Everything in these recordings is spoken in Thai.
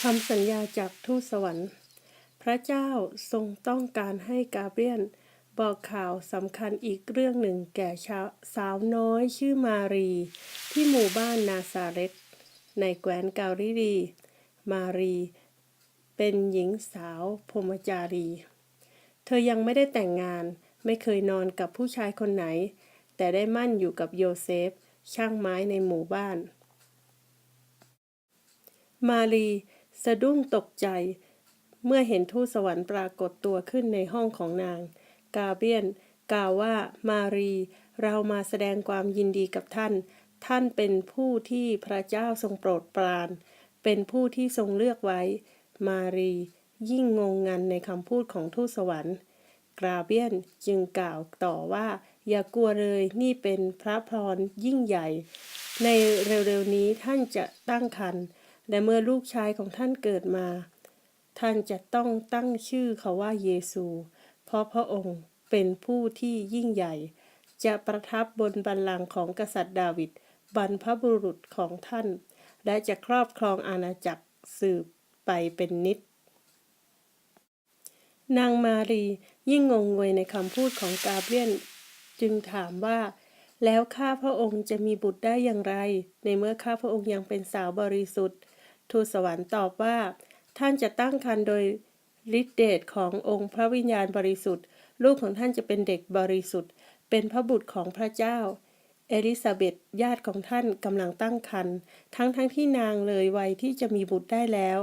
คำสัญญาจากทูตสวรรค์ พระเจ้าทรงต้องการให้กาเบรียนบอกข่าวสำคัญอีกเรื่องหนึ่งแก่ชาวสาวน้อยชื่อมารี ที่หมู่บ้านนาซาเรตในแคว้นกาลิลี มารี เป็นหญิงสาวพรมจารี เธอยังไม่ได้แต่งงานไม่เคยนอนกับผู้ชายคนไหน แต่ได้มั่นอยู่กับโยเซฟ ช่างไม้ในหมู่บ้าน มารี สะดุ้งตกใจ เมื่อเห็นทูตสวรรค์ปรากฏตัวขึ้นในห้องของนาง กาเบียน กล่าวว่ามารี เรามาแสดงความยินดีกับท่าน ท่านเป็นผู้ที่พระเจ้าทรงโปรดปราน เป็นผู้ที่ทรงเลือกไว้ มารี ยิ่งงงงันในคำพูดของทูตสวรรค์กราเบียนจึงกล่าวต่อว่า อย่ากลัวเลยนี่เป็นพระพรยิ่งใหญ่ ในเร็วๆนี้ท่านจะตั้งครรภ์ และเมื่อลูกชายของท่านเกิดมา ท่านจะต้องตั้งชื่อเขาว่าเยซู เพราะพระองค์เป็นผู้ที่ยิ่งใหญ่ จะประทับบนบัลลังก์ของกษัตริย์ดาวิดบรรพบุรุษของท่าน และจะครอบครองอาณาจักรสืบไปเป็นนิจนางมารียิ่งงงงวยในคำพูดของกาเบรียน จึงถามว่า แล้วข้าพระองค์จะมีบุตรได้อย่างไร ในเมื่อข้าพระองค์ยังเป็นสาวบริสุทธิ์ ทูตสวรรค์ตอบว่า ท่านจะตั้งครรภ์โดยฤทธิเดชขององค์พระวิญญาณบริสุทธิ์ ลูกของท่านจะเป็นเด็กบริสุทธิ์ เป็นพระบุตรของพระเจ้า เอลิซาเบธญาติของท่านกำลังตั้งครรภ์ทั้งทั้งที่นางเลยวัยที่จะมีบุตรได้แล้ว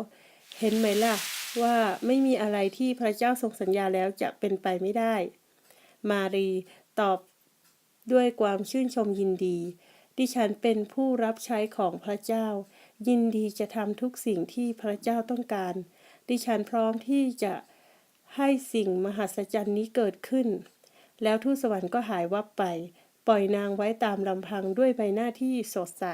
เห็นไหมล่ะว่าไม่มีอะไรที่พระเจ้าทรงสัญญาแล้วจะเป็นไปไม่ได้ มารีตอบด้วยความชื่นชมยินดี ดิฉันเป็นผู้รับใช้ของพระเจ้า ยินดีจะทำทุกสิ่งที่พระเจ้าต้องการ ดิฉันพร้อมที่จะให้สิ่งมหัศจรรย์นี้เกิดขึ้น แล้วทูตสวรรค์ก็หายวับไป ปล่อยนางไว้ตามลำพังด้วยใบหน้าที่สดใส